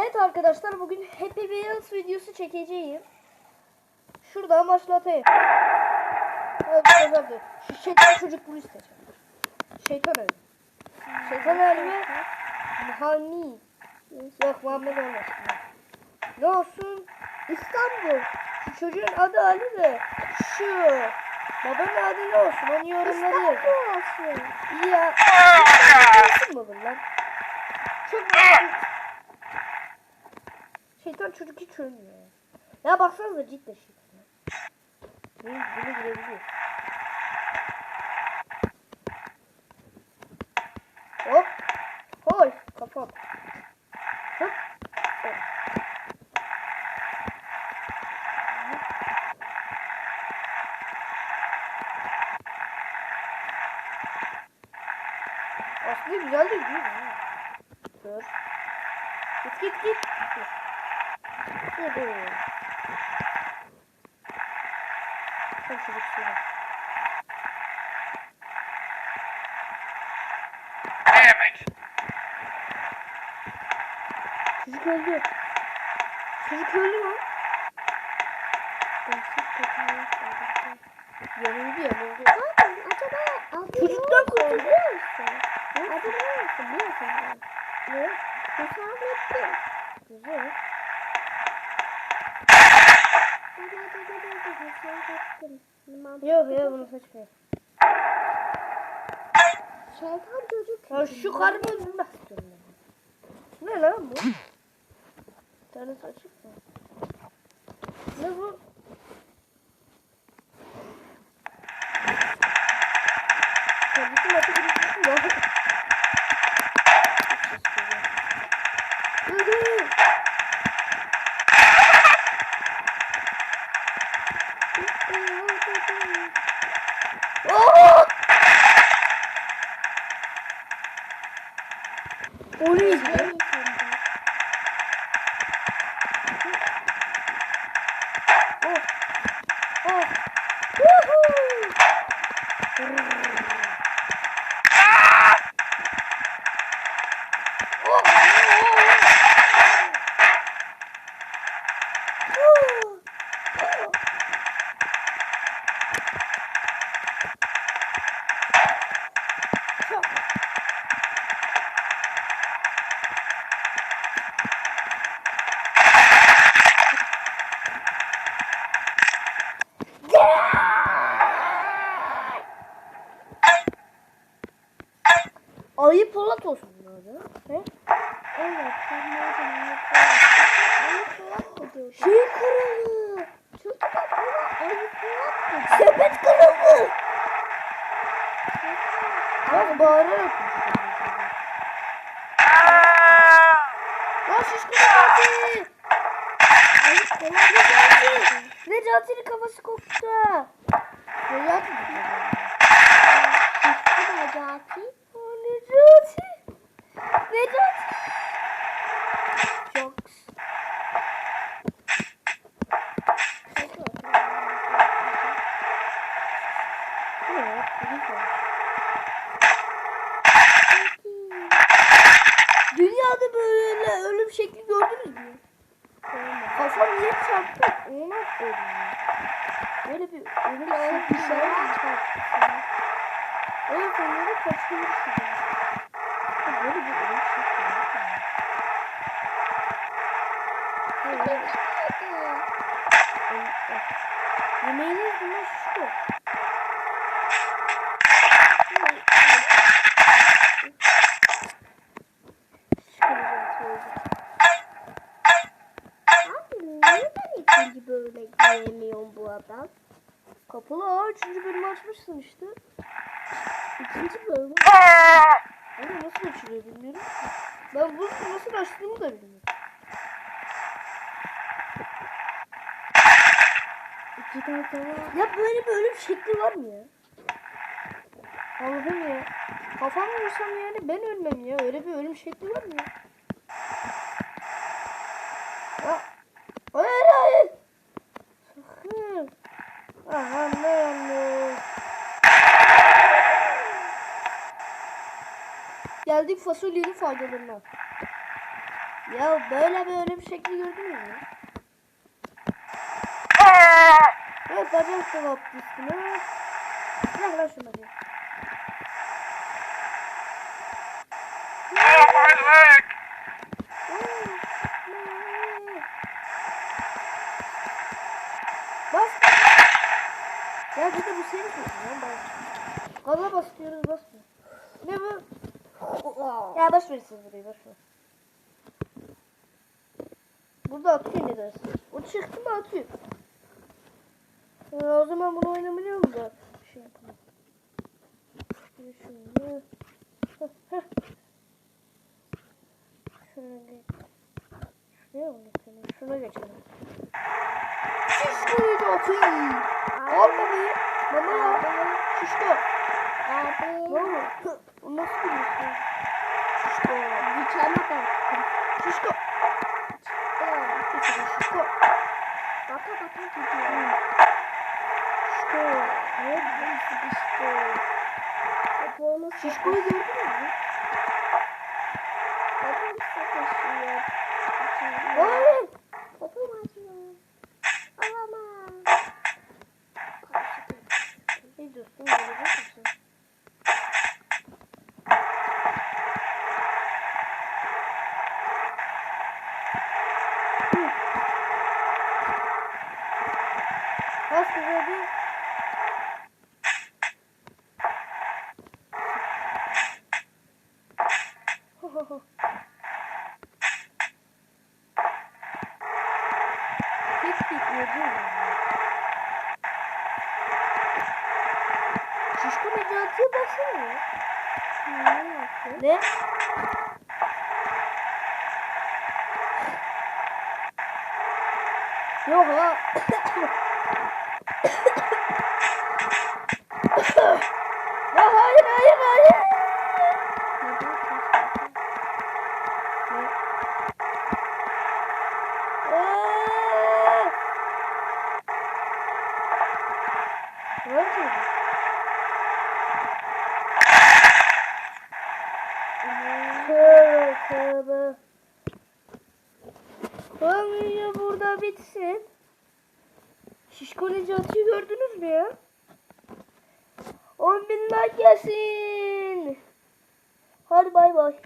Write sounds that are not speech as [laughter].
Evet arkadaşlar bugün Happy Wheels videosu çekeceğim. Şuradan başlatayım. Evet de Şu şeytan çocuk bunu isteyeceğim. Şeytan ölü. Şeytan ölü mü? Muhammed. Yok Muhammed olmasın. Ne olsun? İstanbul. Şu çocuğun adı Ali de. Şu. Babanın adı ne olsun? Onu yorumları yazın. olsun. İyi ya. İstanbul olsun mu lan? Çok. [laughs] Şeytan çocuk hiç ölmüyor ya. Baksanıza cidden şeytan. Bunu, bunu girebiliyor. Hop. Hoy. Kafam. Hop. Hop. Aslında güzel değil değil mi? Dur. Git git git. Dur. Dur. Sen çocuk it! Çocuk öldü. Çocuk öldü mü? Yanıldı yanıldı. Zaten acaba adı Çocuktan kurtuldu. biliyor musun? Adı ne olsun biliyor musun? Ne? Hüsamettin. Güzel. Hadi hadi hadi hadi Hüsamettin. Limon. Yok ya bunu seçmeyin. Şeytan çocuk. Ya şu karımı öldürmek istiyorum ben. Ne lan bu? Tanesi açık mı? Ne bu? Tabii atı girişim de. Yürü. Oo! O neydi? Oh. Oh. Woohoo! Oh. Oh. Oh. Çok. Ayı Polat olsun bunlar He? Evet, sen nereden yapıyorsun? Ayı Polat mı? Şey. Çünkü bak buna ayı Polat mı Sepet kırıldı. Bak bağırarak Lan şişko Necati. Ayı Polat Necati. Necati'nin kafası koktu. Necati. Şişko Necati. Aa, Necati. Necati. Jokes. Konuş. Dünyada böyle ölüm şekli gördünüz mü? Kafam niye çarptı? Ona öldüm. Böyle bir ölüm şekli bir şey var. Evet onları kaçırmışsın. Böyle bir ölüm şekli. Yemeğiniz bunlar şu. Abi neden ikinci bölüme bu adam? Kapalı aa üçüncü bölümü açmışsın işte. İkinci bölüm. Ama nasıl açılıyor bilmiyorum. Ben bunu nasıl açtığımı da bilmiyorum. İki tane var. Ya böyle bir ölüm şekli var mı ya? Allah'ım ya. Kafamı vursam yani ben ölmem ya. Öyle bir ölüm şekli var mı? Ya. Hayır hayır. Sakın. Aha ne yandı. Geldik fasulyenin faydalarına. Ya böyle bir şekli gördün mü? Evet bacak sevap üstüne. Bırak lan şunu hadi. Bas. Ya bir de bu senin sesin lan bas. Gaza bas diyoruz basmıyor. Ne bu? Ya boş ver siz burayı boş ver. Burada atıyor ne dersin? O çıktı mı atıyor. Ya o zaman bunu oynamıyor mu da? Şey yapalım. Şöyle şöyle. Heh, heh. Şöyle. Şuraya mı geçelim? Şuna Şişko. Abi. Ne olur? O nasıl bir şey? Şişko. Dükkanına baktım. Şişko. Geçelim şişko. Baka baka gidiyor. Şişko. Ne bu sıkıştı. Kabuğunu Şişko'yu gördün mü? Kabuğum sıkışıyor. Vay. Kabuğum Bas kızı hadi. Ho, ho, ho. Şişko Necati'ye baksana? Ne? Yok ha. ya hayır hayır hayır. Tövbe tövbe. Tamam video burada bitsin. Şişko Necati'yi gördünüz mü ya? 10 bin like gelsin. Hadi bay bay.